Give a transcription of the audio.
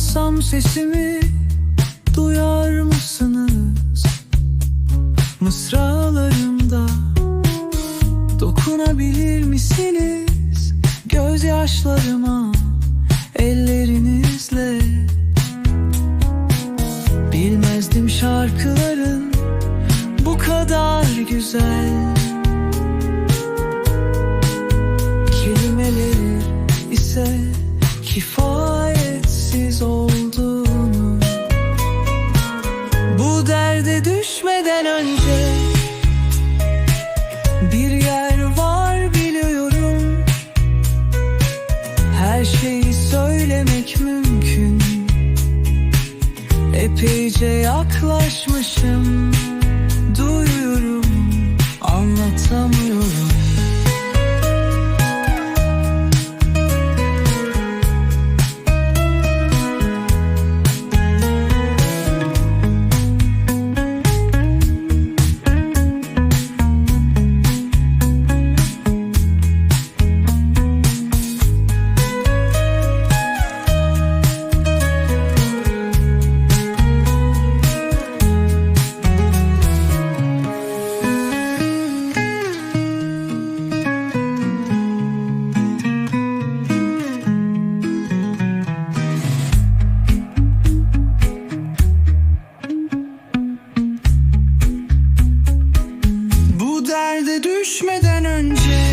Son sesimi duyar mısınız? Mısralarımda dokunabilir misiniz? Gözyaşlarıma ellerinizle Bilmezdim şarkıların bu kadar güzel Kelimeleri ise kifayetsiz Epeyce yaklaşmışım derde düşmeden önce